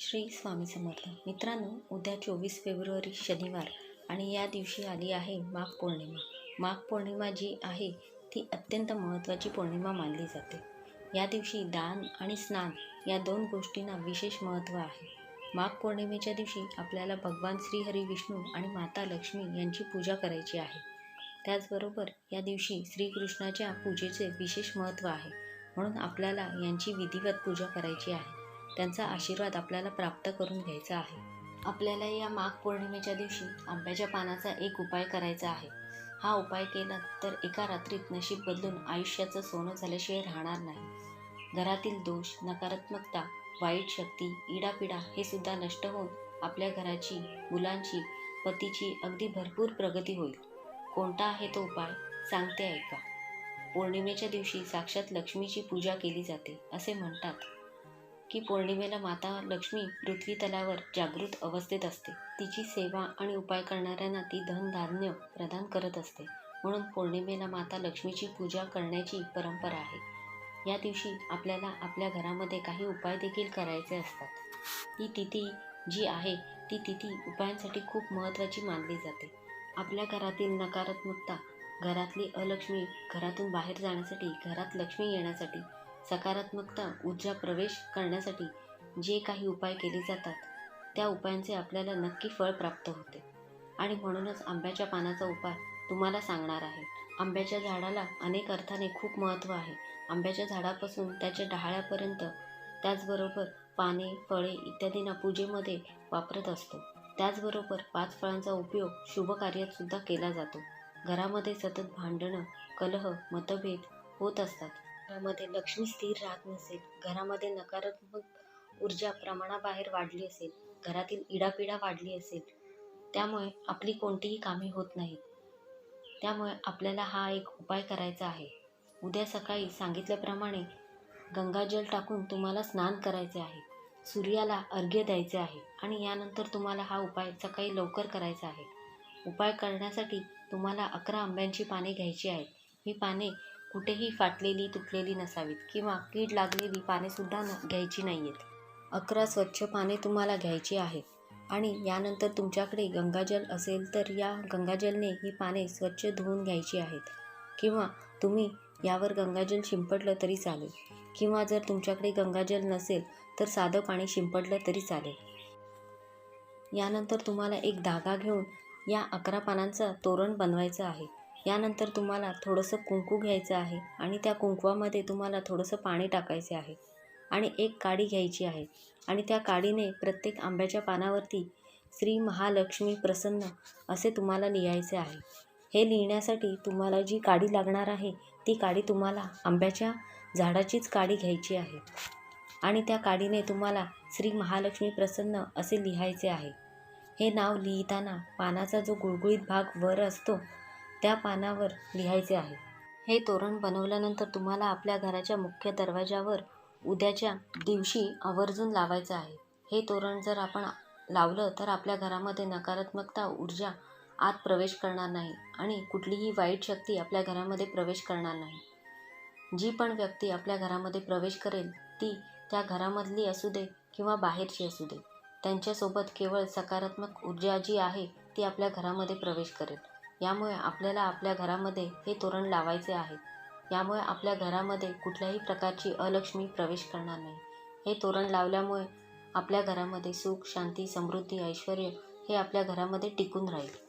श्री स्वामी समर्थ. मित्रांनो उद्या चोवीस फेब्रुवारी शनिवार आणि या दिवशी आली आहे माघ पौर्णिमा. माघ पौर्णिमा जी आहे ती अत्यंत महत्त्वाची पौर्णिमा मानली जाते. या दिवशी दान आणि स्नान या दोन गोष्टींना विशेष महत्त्व आहे. माघ पौर्णिमेच्या दिवशी आपल्याला भगवान श्रीहरी विष्णू आणि माता लक्ष्मी यांची पूजा करायची आहे. त्याचबरोबर या दिवशी श्रीकृष्णाच्या पूजेचे विशेष महत्त्व आहे. म्हणून आपल्याला यांची विधिवत पूजा करायची आहे. त्यांचा आशीर्वाद आपल्याला प्राप्त करून घ्यायचा आहे. आपल्याला या माघ पौर्णिमेच्या दिवशी आंब्याच्या पानाचा एक उपाय करायचा आहे. हा उपाय केला तर एका रात्रीत नशीब बदलून आयुष्याचं सोनं झाल्याशिवाय राहणार नाही. घरातील दोष नकारात्मकता वाईट शक्ती इडापिडा हे सुद्धा नष्ट होऊन आपल्या घराची मुलांची पतीची अगदी भरपूर प्रगती होईल. कोणता आहे तो उपाय? सांगते ऐका. पौर्णिमेच्या दिवशी साक्षात लक्ष्मीची पूजा केली जाते असे म्हणतात. की पौर्णिमेला माता लक्ष्मी पृथ्वी तलावर जागृत अवस्थेत असते. तिची सेवा आणि उपाय करणाऱ्यांना ती धनधान्य प्रदान करत असते. म्हणून पौर्णिमेला माता लक्ष्मीची पूजा करण्याची परंपरा आहे. या दिवशी आपल्याला आपल्या घरामध्ये काही उपाय देखील करायचे असतात. ही तिथी जी आहे ती तिथी उपायांसाठी खूप महत्त्वाची मानली जाते. आपल्या घरातील नकारात्मकता घरातली अलक्ष्मी घरातून बाहेर जाण्यासाठी घरात लक्ष्मी येण्यासाठी सकारात्मकता ऊर्जा प्रवेश करण्यासाठी जे काही उपाय केले जातात त्या उपायांचे आपल्याला नक्की फळ प्राप्त होते. आणि म्हणूनच आंब्याच्या पानाचा उपाय तुम्हाला सांगणार आहे. आंब्याच्या झाडाला अनेक अर्थाने खूप महत्त्व आहे. आंब्याच्या झाडापासून त्याच्या डहाळ्यापर्यंत त्याचबरोबर पाने फळे इत्यादींना पूजेमध्ये वापरत असतो. त्याचबरोबर पाच फळांचा उपयोग शुभ कार्यात सुद्धा केला जातो. घरामध्ये सतत भांडणं कलह मतभेद होत असतात. घरामध्ये लक्ष्मी स्थिर राहत नसेल घरामध्ये नकारात्मक ऊर्जा प्रमाणाबाहेर वाढली असेल घरातील इडापिडा वाढली असेल त्यामुळे आपली कोणतीही कामे होत नाहीत. त्यामुळे आपल्याला हा एक उपाय करायचा आहे. उद्या सकाळी सांगितल्याप्रमाणे गंगाजल टाकून तुम्हाला स्नान करायचे आहे. सूर्याला अर्घ्य द्यायचे आहे आणि यानंतर तुम्हाला हा उपाय सकाळी लवकर करायचा आहे. उपाय करण्यासाठी तुम्हाला अकरा आंब्यांची पाने घ्यायची आहेत. ही पाने कुठेही फाटलेली तुटलेली नसावीत किंवा कीड लागलेली पानेसुद्धा न घ्यायची नाही आहेत अकरा स्वच्छ पाने तुम्हाला घ्यायची आहेत आणि यानंतर तुमच्याकडे गंगाजल असेल तर या गंगाजलने ही पाने स्वच्छ धुवून घ्यायची आहेत. किंवा तुम्ही यावर गंगाजल शिंपडलं तरी चालेल. किंवा जर तुमच्याकडे गंगाजल नसेल तर साधं पाणी शिंपडलं तरी चालेल. यानंतर तुम्हाला एक धागा घेऊन या अकरा पानांचं तोरण बनवायचं आहे. यानंतर तुम्हाला थोडंसं कुंकू घ्यायचं आहे आणि त्या कुंकवामध्ये तुम्हाला थोडंसं पाणी टाकायचे आहे आणि एक काडी घ्यायची आहे. आणि त्या काडीने प्रत्येक आंब्याच्या पानावरती श्री महालक्ष्मी प्रसन्न असे तुम्हाला लिहायचे आहे. हे लिहिण्यासाठी तुम्हाला जी काडी लागणार आहे ती काडी तुम्हाला आंब्याच्या झाडाचीच काडी घ्यायची आहे. आणि त्या काडीने तुम्हाला श्री महालक्ष्मी प्रसन्न असे लिहायचे आहे. हे नाव लिहिताना पानाचा जो गुळगुळीत भाग वर असतो त्या पानावर लिहायचे आहे. हे तोरण बनवल्यानंतर तुम्हाला आपल्या घराच्या मुख्य दरवाजावर उद्याच्या दिवशी आवर्जून लावायचं आहे. हे तोरण जर आपण लावलं तर आपल्या घरामध्ये नकारात्मकता ऊर्जा आत प्रवेश करणार नाही आणि कुठलीही वाईट शक्ती आपल्या घरामध्ये प्रवेश करणार नाही. जी पण व्यक्ती आपल्या घरामध्ये प्रवेश करेल ती त्या घरामधली असू दे किंवा बाहेरची असू दे त्यांच्यासोबत केवळ सकारात्मक ऊर्जा जी आहे ती आपल्या घरामध्ये प्रवेश करेल. यामुळे आपल्याला आपल्या घरामध्ये हे तोरण लावायचे आहे. यामुळे आपल्या घरामध्ये कुठल्याही प्रकारची अलक्ष्मी प्रवेश करणार नाही. हे तोरण लावल्यामुळे आपल्या घरामध्ये सुख शांती समृद्धी ऐश्वर हे आपल्या घरामध्ये टिकून राहील.